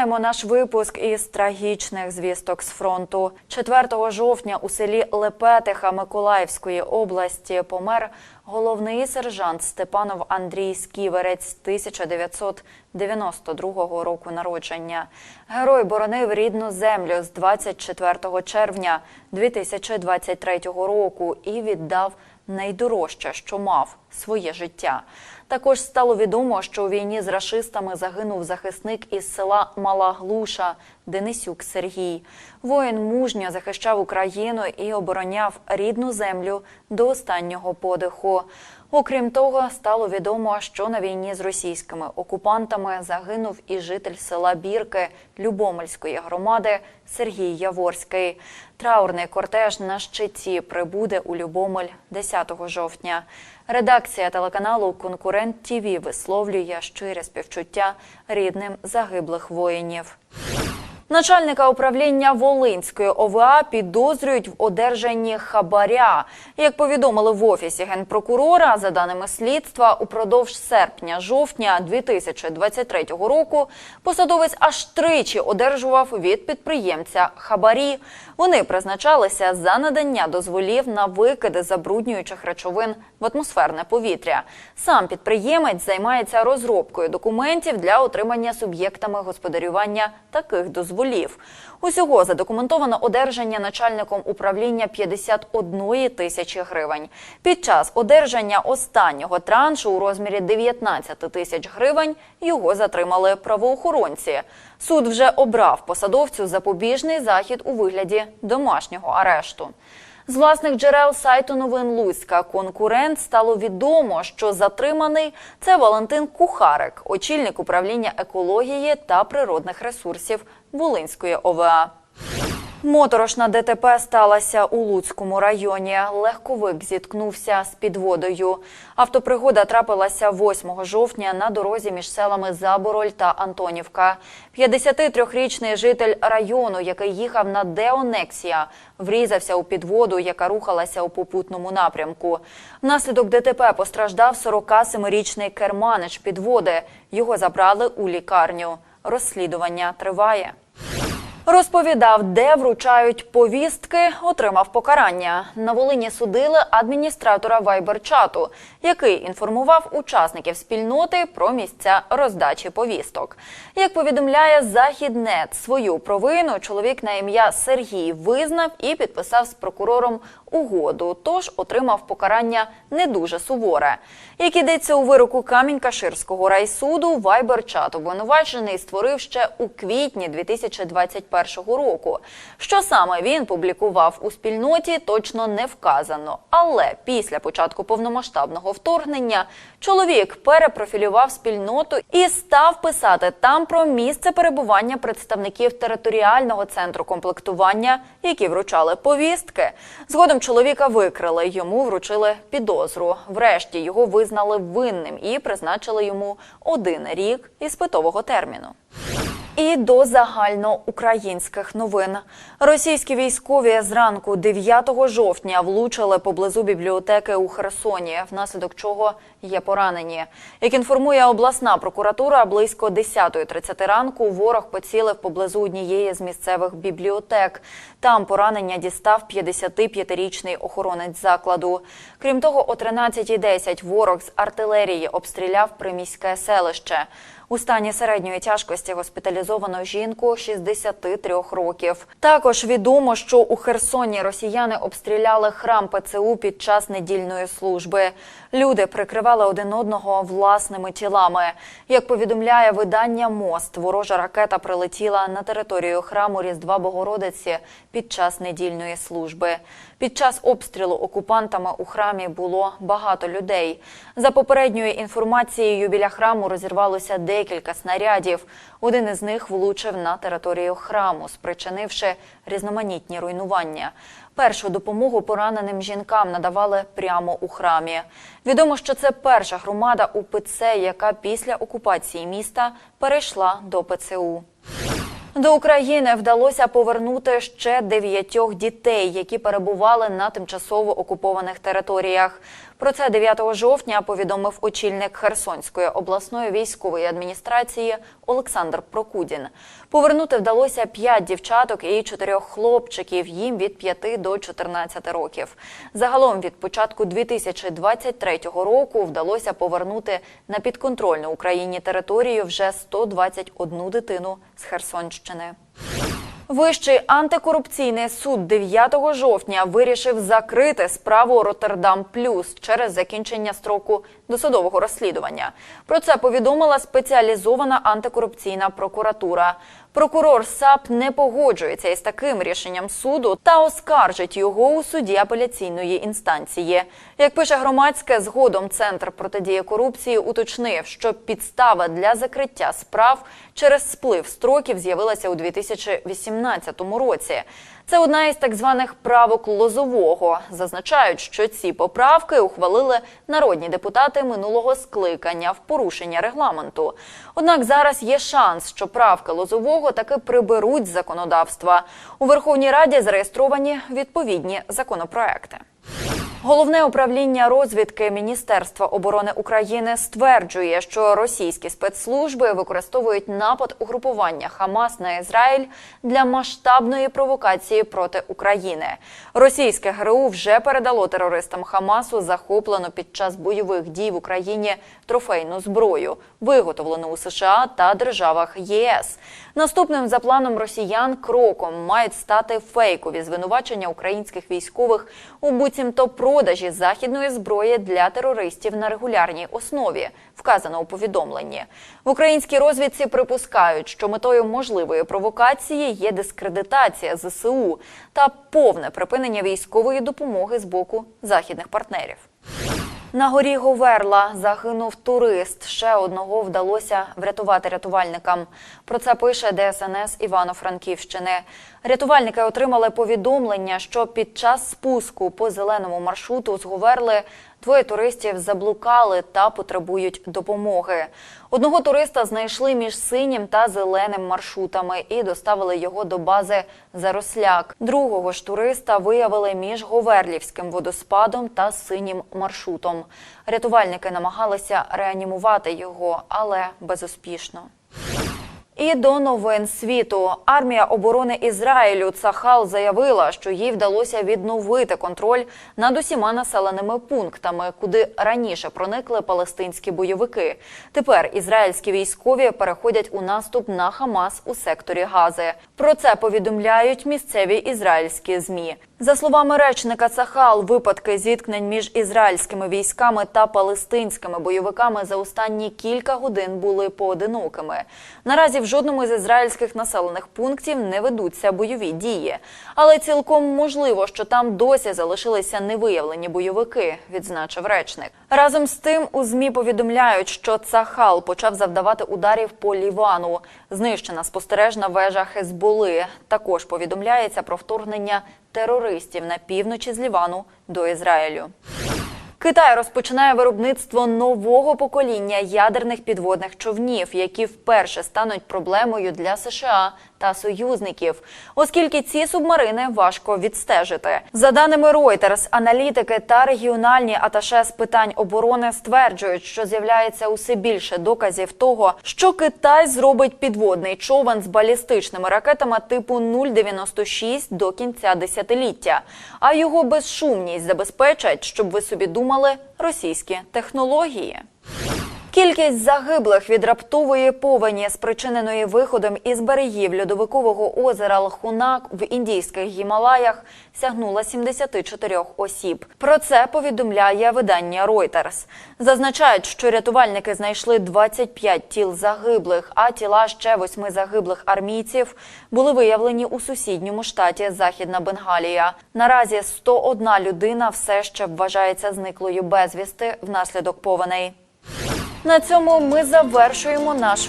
Починаємо наш випуск із трагічних звісток з фронту. 4 жовтня у селі Лепетиха Миколаївської області помер головний сержант Степанов Андрій Сківерець 1992 року народження. Герой боронив рідну землю з 24 червня 2023 року і віддав найдорожче, що мав своє життя. Також стало відомо, що у війні з рашистами загинув захисник із села Мала Глуша Денисюк Сергій. Воїн мужньо захищав Україну і обороняв рідну землю до останнього подиху. Окрім того, стало відомо, що на війні з російськими окупантами загинув і житель села Бірки Любомельської громади Сергій Яворський. Траурний кортеж на щиті прибуде у Любомель 10 жовтня. Редакція телеканалу Конкурент ТІВІ висловлює щире співчуття рідним загиблих воїнів. Начальника управління Волинської ОВА підозрюють в одержанні хабаря. Як повідомили в офісі генпрокурора, за даними слідства, упродовж серпня-жовтня 2023 року посадовець аж тричі одержував від підприємця хабарі. Вони призначалися за надання дозволів на викиди забруднюючих речовин в атмосферне повітря. Сам підприємець займається розробкою документів для отримання суб'єктами господарювання таких дозволів. Усього задокументовано одержання начальником управління 51 тисячі гривень. Під час одержання останнього траншу у розмірі 19 тисяч гривень його затримали правоохоронці. Суд вже обрав посадовцю запобіжний захід у вигляді домашнього арешту. З власних джерел сайту новин Луцька конкурент стало відомо, що затриманий це Валентин Кухарик, очільник управління екології та природних ресурсів Волинської ОВА. Моторошна ДТП сталася у Луцькому районі. Легковик зіткнувся з підводою. Автопригода трапилася 8 жовтня на дорозі між селами Забороль та Антонівка. 53-річний житель району, який їхав на Деонексія, врізався у підводу, яка рухалася у попутному напрямку. Внаслідок ДТП постраждав 47-річний керманич підводи. Його забрали у лікарню. Розслідування триває. Розповідав, де вручають повістки, отримав покарання. На Волині судили адміністратора Вайбер-чату, який інформував учасників спільноти про місця роздачі повісток. Як повідомляє Західнет, свою провину чоловік на ім'я Сергій визнав і підписав з прокурором угоду, тож отримав покарання не дуже суворе. Як ідеться у вироку Камінь-Каширського райсуду, Вайбер-чат обвинувачений створив ще у квітні 2021 року. Що саме він публікував у спільноті, точно не вказано. Але після початку повномасштабного вторгнення чоловік перепрофілював спільноту і став писати там про місце перебування представників територіального центру комплектування, які вручали повістки. Згодом чоловіка викрили, йому вручили підозру. Врешті його визнали винним і призначили йому один рік іспитового терміну. І до загальноукраїнських новин російські військові зранку 9 жовтня влучили поблизу бібліотеки у Херсоні, внаслідок чого є поранені. Як інформує обласна прокуратура, близько 10.30 ранку ворог поцілив поблизу однієї з місцевих бібліотек. Там поранення дістав 55-річний охоронець закладу. Крім того, о 13.10 ворог з артилерії обстріляв приміське селище. У стані середньої тяжкості госпіталізовано жінку 63 років. Також відомо, що у Херсоні росіяни обстріляли храм ПЦУ під час недільної служби. Люди прикривали один одного власними тілами. Як повідомляє видання Мост, ворожа ракета прилетіла на територію храму Різдва Богородиці під час недільної служби. Під час обстрілу окупантами у храмі було багато людей. За попередньою інформацією, біля храму розірвалося декілька снарядів. Один із них влучив на територію храму, спричинивши різноманітні руйнування. Першу допомогу пораненим жінкам надавали прямо у храмі. Відомо, що це перша громада у ПЦ, яка після окупації міста перейшла до ПЦУ. До України вдалося повернути ще дев'ятьох дітей, які перебували на тимчасово окупованих територіях. Про це 9 жовтня повідомив очільник Херсонської обласної військової адміністрації Олександр Прокудін. Повернути вдалося 5 дівчаток і 4 хлопчиків, їм від 5 до 14 років. Загалом від початку 2023 року вдалося повернути на підконтрольну Україні територію вже 121 дитину з Херсонщини. Вищий антикорупційний суд 9 жовтня вирішив закрити справу Роттердам Плюс через закінчення строку досудового розслідування. Про це повідомила спеціалізована антикорупційна прокуратура. Прокурор САП не погоджується із таким рішенням суду та оскаржить його у суді апеляційної інстанції. Як пише громадське, згодом центр протидії корупції уточнив, що підстава для закриття справ через сплив строків з'явилася у 2018 році. Це одна із так званих правок Лозового. Зазначають, що ці поправки ухвалили народні депутати минулого скликання в порушення регламенту. Однак зараз є шанс, що правки Лозового таки приберуть з законодавства. У Верховній Раді зареєстровані відповідні законопроекти. Головне управління розвідки Міністерства оборони України стверджує, що російські спецслужби використовують напад угрупування Хамас на Ізраїль для масштабної провокації проти України. Російське ГРУ вже передало терористам Хамасу захоплену під час бойових дій в Україні трофейну зброю, виготовлену у США та державах ЄС. Наступним за планом росіян кроком мають стати фейкові звинувачення українських військових у буцімто продажі західної зброї для терористів на регулярній основі, вказано у повідомленні. В українській розвідці припускають, що метою можливої провокації є дискредитація ЗСУ та повне припинення військової допомоги з боку західних партнерів. На горі Говерла загинув турист. Ще одного вдалося врятувати рятувальникам. Про це пише ДСНС Івано-Франківщини. Рятувальники отримали повідомлення, що під час спуску по зеленому маршруту з Говерли двоє туристів заблукали та потребують допомоги. Одного туриста знайшли між синім та зеленим маршрутами і доставили його до бази Заросляк. Другого ж туриста виявили між Говерлівським водоспадом та синім маршрутом. Рятувальники намагалися реанімувати його, але безуспішно. І до новин світу армія оборони Ізраїлю Цахал заявила, що їй вдалося відновити контроль над усіма населеними пунктами, куди раніше проникли палестинські бойовики. Тепер ізраїльські військові переходять у наступ на Хамас у секторі Гази. Про це повідомляють місцеві ізраїльські змі. За словами речника Цахал, випадки зіткнень між ізраїльськими військами та палестинськими бойовиками за останні кілька годин були поодинокими. Наразі в жодному з ізраїльських населених пунктів не ведуться бойові дії, але цілком можливо, що там досі залишилися невиявлені бойовики, відзначив речник. Разом з тим у змі повідомляють, що Цахал почав завдавати ударів по Лівану. Знищена спостережна вежа Хезболи. Також повідомляється про вторгнення терористів на півночі з Лівану до Ізраїлю. Китай розпочинає виробництво нового покоління ядерних підводних човнів, які вперше стануть проблемою для США та союзників, оскільки ці субмарини важко відстежити. За даними Reuters, аналітики та регіональні аташе з питань оборони стверджують, що з'являється усе більше доказів того, що Китай зробить підводний човен з балістичними ракетами типу 096 до кінця десятиліття, а його безшумність забезпечать, щоб ви собі думали, російські технології. Кількість загиблих від раптової повені, спричиненої виходом із берегів льодовикового озера Лхунак в індійських Гімалаях, сягнула 74 осіб. Про це повідомляє видання Reuters. Зазначають, що рятувальники знайшли 25 тіл загиблих, а тіла ще восьми загиблих армійців були виявлені у сусідньому штаті Західна Бенгалія. Наразі 101 людина все ще вважається зниклою безвісти внаслідок повеней. На цьому ми завершуємо наш випуск.